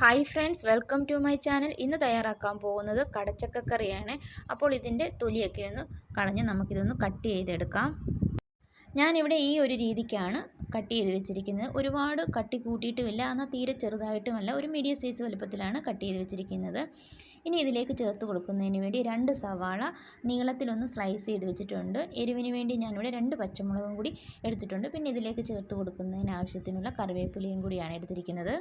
Hi friends welcome to my channel ഇന്ന് തയ്യാറാക്കാൻ പോകുന്നത് കടച്ചക്കക്കറിയാണ്. അപ്പോൾ ഇതിന്റെ തൊലിയൊക്കെ ഒന്ന് കളഞ്ഞ് നമുക്കിതൊന്ന് കട്ട് ചെയ്തെടുക്കാം. ഞാനിവിടെ ഈ ഒരു രീതിക്കാണ് കട്ട് ചെയ്ത് വെച്ചിരിക്കുന്നത്. ഒരുപാട് കട്ടി കൂട്ടിയിട്ടുമില്ല. എന്നാൽ തീരെ ചെറുതായിട്ടുമല്ല. ഒരു മീഡിയം സൈസ് വലുപ്പത്തിലാണ് കട്ട് ചെയ്ത് വെച്ചിരിക്കുന്നത്. ഇനി ഇതിലേക്ക് ചേർത്ത് കൊടുക്കുന്നതിന് വേണ്ടി രണ്ട് സവാള നീളത്തിലൊന്ന് സ്ലൈസ് ചെയ്ത് വെച്ചിട്ടുണ്ട്. എരിവിന് വേണ്ടി ഞാനിവിടെ രണ്ട് പച്ചമുളകും കൂടി എടുത്തിട്ടുണ്ട്. പിന്നെ ഇതിലേക്ക് ചേർത്ത് കൊടുക്കുന്നതിന് ആവശ്യത്തിനുള്ള കറിവേപ്പിലയും കൂടിയാണ് എടുത്തിരിക്കുന്നത്.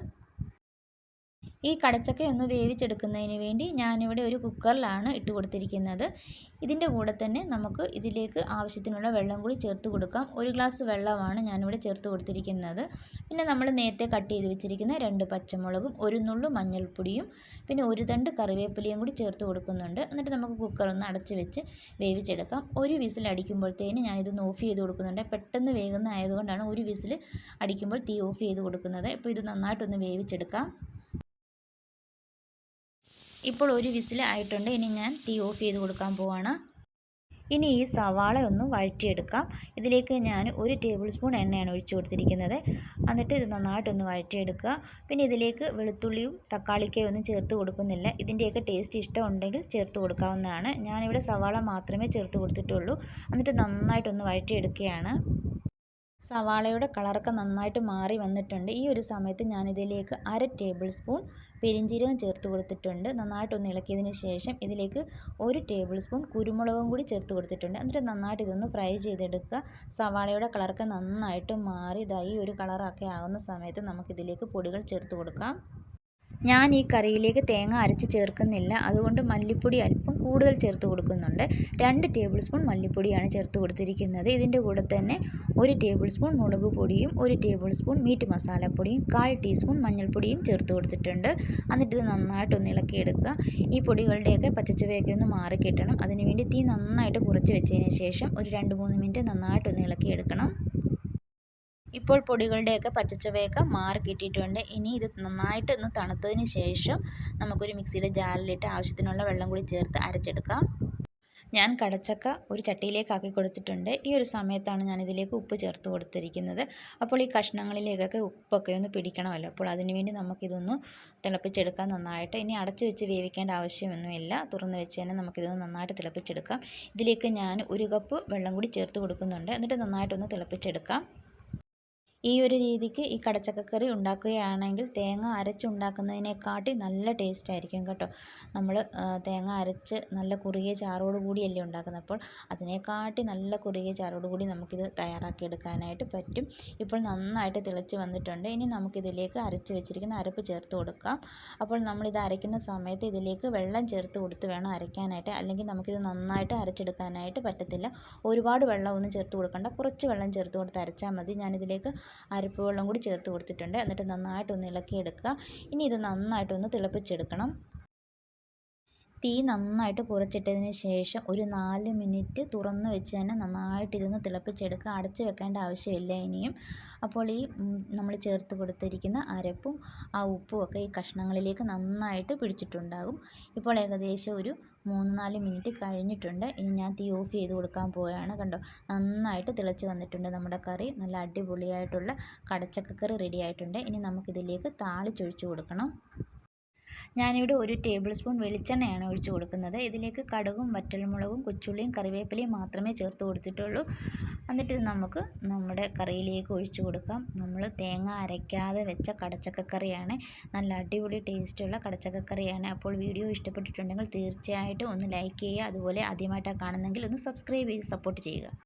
ഈ കടച്ചക്ക ഒന്ന് വേവിച്ചെടുക്കുന്നതിന് വേണ്ടി ഞാനിവിടെ ഒരു കുക്കറിലാണ് ഇട്ട് കൊടുത്തിരിക്കുന്നത്. ഇതിന്റെ കൂടെ തന്നെ നമുക്ക് ഇതിലേക്ക് ആവശ്യത്തിനുള്ള വെള്ളം കൂടി ചേർത്ത് കൊടുക്കാം. ഒരു ഗ്ലാസ് വെള്ളമാണ് ഞാനിവിടെ ചേർത്ത് കൊടുത്തിരിക്കുന്നത്. പിന്നെ നമ്മൾ നേരത്തെ കട്ട് ചെയ്ത് വെച്ചിരിക്കുന്ന രണ്ട് പച്ചമുളകും ഒരു നുള്ളു മഞ്ഞൾപ്പൊടിയും പിന്നെ ഒരു തണ്ട് കറിവേപ്പിലയും കൂടി ചേർത്ത് കൊടുക്കുന്നുണ്ട്. എന്നിട്ട് നമുക്ക് കുക്കർ ഒന്ന് അടച്ച് വെച്ച് വേവിച്ചെടുക്കാം. ഒരു വിസിൽ അടിക്കുമ്പോഴത്തേന് ഞാനിതൊന്ന് ഓഫ് ചെയ്ത് കൊടുക്കുന്നുണ്ട്. പെട്ടെന്ന് വേഗുന്ന ആയതുകൊണ്ടാണ് ഒരു വിസിൽ അടിക്കുമ്പോൾ തീ ഓഫ് ചെയ്ത് കൊടുക്കുന്നത്. ഇപ്പോൾ ഇത് നന്നായിട്ടൊന്ന് വേവിച്ചെടുക്കാം. ഇപ്പോൾ ഒരു വിസിൽ ആയിട്ടുണ്ട്. ഇനി ഞാൻ തീ ഓഫ് ചെയ്ത് കൊടുക്കാൻ പോവാണ്. ഇനി ഈ സവാള ഒന്ന് വഴറ്റിയെടുക്കാം. ഇതിലേക്ക് ഞാൻ ഒരു ടേബിൾ സ്പൂൺ എണ്ണയാണ് ഒഴിച്ചു കൊടുത്തിരിക്കുന്നത്. എന്നിട്ട് ഇത് നന്നായിട്ടൊന്ന് വഴറ്റിയെടുക്കുക. പിന്നെ ഇതിലേക്ക് വെളുത്തുള്ളിയും തക്കാളിക്കയും ഒന്നും ചേർത്ത് കൊടുക്കുന്നില്ല. ഇതിന്റെയൊക്കെ ടേസ്റ്റ് ഇഷ്ടമുണ്ടെങ്കിൽ ചേർത്ത് കൊടുക്കാവുന്നതാണ്. ഞാനിവിടെ സവാള മാത്രമേ ചേർത്ത് കൊടുത്തിട്ടുള്ളൂ. എന്നിട്ട് നന്നായിട്ടൊന്ന് വഴറ്റിയെടുക്കുകയാണ്. സവാളയുടെ കളറൊക്കെ നന്നായിട്ട് മാറി വന്നിട്ടുണ്ട്. ഈ ഒരു സമയത്ത് ഞാനിതിലേക്ക് അര ടേബിൾ സ്പൂൺ പെരിഞ്ചീരകം ചേർത്ത് കൊടുത്തിട്ടുണ്ട്. നന്നായിട്ടൊന്ന് ഇളക്കിയതിന് ശേഷം ഇതിലേക്ക് ഒരു ടേബിൾ സ്പൂൺ കുരുമുളകും കൂടി ചേർത്ത് കൊടുത്തിട്ടുണ്ട്. എന്നിട്ട് നന്നായിട്ട് ഇതൊന്ന് ഫ്രൈ ചെയ്തെടുക്കുക. സവാളയുടെ കളറൊക്കെ നന്നായിട്ട് മാറി ഇതായി ഒരു കളറൊക്കെ ആകുന്ന സമയത്ത് നമുക്കിതിലേക്ക് പൊടികൾ ചേർത്ത് കൊടുക്കാം. ഞാൻ ഈ കറിയിലേക്ക് തേങ്ങ അരച്ച് ചേർക്കുന്നില്ല. അതുകൊണ്ട് മല്ലിപ്പൊടി അല്പം കൂടുതൽ ചേർത്ത് കൊടുക്കുന്നുണ്ട്. രണ്ട് ടേബിൾ സ്പൂൺ മല്ലിപ്പൊടിയാണ് ചേർത്ത് കൊടുത്തിരിക്കുന്നത്. ഇതിന്റെ കൂടെ തന്നെ ഒരു ടേബിൾ സ്പൂൺ മുളക് പൊടിയും ഒരു ടേബിൾ സ്പൂൺ മീറ്റ് മസാലപ്പൊടിയും കാൽ ടീസ്പൂൺ മഞ്ഞൾപ്പൊടിയും ചേർത്ത് കൊടുത്തിട്ടുണ്ട്. എന്നിട്ട് ഇത് നന്നായിട്ടൊന്ന് ഇളക്കിയെടുക്കുക. ഈ പൊടികളുടെയൊക്കെ പച്ചച്ചുവയൊക്കെ ഒന്ന് മാറി കിട്ടണം. അതിനുവേണ്ടി തീ നന്നായിട്ട് കുറച്ച് വെച്ചതിന് ശേഷം ഒരു രണ്ട് മൂന്ന് മിനിറ്റ് നന്നായിട്ടൊന്ന് ഇളക്കിയെടുക്കണം. ഇപ്പോൾ പൊടികളുടെയൊക്കെ പച്ചച്ചുവയൊക്കെ മാറി കിട്ടിയിട്ടുണ്ട്. ഇനി ഇത് നന്നായിട്ട് ഒന്ന് തണുത്തതിന് ശേഷം നമുക്കൊരു മിക്സിയുടെ ജാറിലിട്ട് ആവശ്യത്തിനുള്ള വെള്ളം കൂടി ചേർത്ത് അരച്ചെടുക്കാം. ഞാൻ കടച്ചക്ക ഒരു ചട്ടിയിലേക്ക് ആക്കി കൊടുത്തിട്ടുണ്ട്. ഈ ഒരു സമയത്താണ് ഞാൻ ഇതിലേക്ക് ഉപ്പ് ചേർത്ത് കൊടുത്തിരിക്കുന്നത്. അപ്പോൾ ഈ കഷ്ണങ്ങളിലേക്കൊക്കെ ഉപ്പൊക്കെ ഒന്ന് പിടിക്കണമല്ലോ. അപ്പോൾ അതിനുവേണ്ടി നമുക്കിതൊന്ന് തിളപ്പിച്ചെടുക്കാൻ നന്നായിട്ട്. ഇനി അടച്ചു വെച്ച് വേവിക്കേണ്ട ആവശ്യമൊന്നുമില്ല. തുറന്ന് വെച്ച് തന്നെ നമുക്കിതൊന്ന് നന്നായിട്ട് തിളപ്പിച്ചെടുക്കാം. ഇതിലേക്ക് ഞാൻ ഒരു കപ്പ് വെള്ളം കൂടി ചേർത്ത് കൊടുക്കുന്നുണ്ട്. എന്നിട്ട് നന്നായിട്ടൊന്ന് തിളപ്പിച്ചെടുക്കാം. ഈ ഒരു രീതിക്ക് ഈ കടച്ചക്കക്കറി ഉണ്ടാക്കുകയാണെങ്കിൽ തേങ്ങ അരച്ചുണ്ടാക്കുന്നതിനെക്കാട്ടി നല്ല ടേസ്റ്റ് ആയിരിക്കും കേട്ടോ. നമ്മൾ തേങ്ങ അരച്ച് നല്ല കുറുകിയ ചാറോട് കൂടിയല്ലേ ഉണ്ടാക്കുന്നത്. അപ്പോൾ അതിനെക്കാട്ടി നല്ല കുറുകിയ ചാറോട് കൂടി നമുക്കിത് തയ്യാറാക്കി എടുക്കാനായിട്ട് പറ്റും. ഇപ്പോൾ നന്നായിട്ട് തിളച്ച് വന്നിട്ടുണ്ട്. ഇനി നമുക്കിതിലേക്ക് അരച്ച് വെച്ചിരിക്കുന്ന അരപ്പ് ചേർത്ത് കൊടുക്കാം. അപ്പോൾ നമ്മളിത് അരയ്ക്കുന്ന സമയത്ത് ഇതിലേക്ക് വെള്ളം ചേർത്ത് കൊടുത്ത് വേണം അരയ്ക്കാനായിട്ട്. അല്ലെങ്കിൽ നമുക്കിത് നന്നായിട്ട് അരച്ചെടുക്കാനായിട്ട് പറ്റത്തില്ല. ഒരുപാട് വെള്ളമൊന്നും ചേർത്ത് കൊടുക്കണ്ട. കുറച്ച് വെള്ളം ചേർത്ത് കൊടുത്ത് അരച്ചാൽ മതി. ഞാനിതിലേക്ക് അരപ്പ് വെള്ളം കൂടി ചേർത്ത് കൊടുത്തിട്ടുണ്ട്. എന്നിട്ട് നന്നായിട്ടൊന്ന് ഇളക്കിയെടുക്കുക. ഇനി ഇത് നന്നായിട്ടൊന്ന് തിളപ്പിച്ചെടുക്കണം. തീ നന്നായിട്ട് കുറച്ചിട്ടതിന് ശേഷം ഒരു നാല് മിനിറ്റ് തുറന്ന് വെച്ച് തന്നെ നന്നായിട്ട് ഇതൊന്ന് തിളപ്പിച്ചെടുക്കുക. അടച്ച് വെക്കേണ്ട ആവശ്യമില്ല ഇനിയും. അപ്പോൾ ഈ നമ്മൾ ചേർത്ത് കൊടുത്തിരിക്കുന്ന അരപ്പും ആ ഉപ്പും ഒക്കെ ഈ കഷ്ണങ്ങളിലേക്ക് നന്നായിട്ട് പിടിച്ചിട്ടുണ്ടാകും. ഇപ്പോൾ ഏകദേശം ഒരു മൂന്ന് നാല് മിനിറ്റ് കഴിഞ്ഞിട്ടുണ്ട്. ഇനി ഞാൻ തീ ഓഫ് ചെയ്ത് കൊടുക്കാൻ പോവുകയാണ്. കണ്ടോ? നന്നായിട്ട് തിളച്ച് വന്നിട്ടുണ്ട് നമ്മുടെ കറി. നല്ല അടിപൊളിയായിട്ടുള്ള കടച്ചക്കക്കറി റെഡി ആയിട്ടുണ്ട്. ഇനി നമുക്കിതിലേക്ക് താളിച്ചൊഴിച്ച് കൊടുക്കണം. ഞാനിവിടെ ഒരു ടേബിൾ സ്പൂൺ വെളിച്ചെണ്ണയാണ് ഒഴിച്ച് കൊടുക്കുന്നത്. ഇതിലേക്ക് കടുകും വറ്റൽമുളകും കൊച്ചുള്ളിയും കറിവേപ്പിലയും മാത്രമേ ചേർത്ത് കൊടുത്തിട്ടുള്ളൂ. എന്നിട്ട് ഇത് നമുക്ക് നമ്മുടെ കറിയിലേക്ക് ഒഴിച്ച് കൊടുക്കാം. നമ്മൾ തേങ്ങ അരയ്ക്കാതെ വെച്ച കടച്ചക്കക്കറിയാണ്. നല്ല അടിപൊളി ടേസ്റ്റുള്ള കടച്ചക്കക്കറിയാണ്. അപ്പോൾ വീഡിയോ ഇഷ്ടപ്പെട്ടിട്ടുണ്ടെങ്കിൽ തീർച്ചയായിട്ടും ഒന്ന് ലൈക്ക് ചെയ്യുക. അതുപോലെ ആദ്യമായിട്ടാണ് കാണുന്നെങ്കിൽ ഒന്ന് സബ്സ്ക്രൈബ് ചെയ്ത് സപ്പോർട്ട് ചെയ്യുക.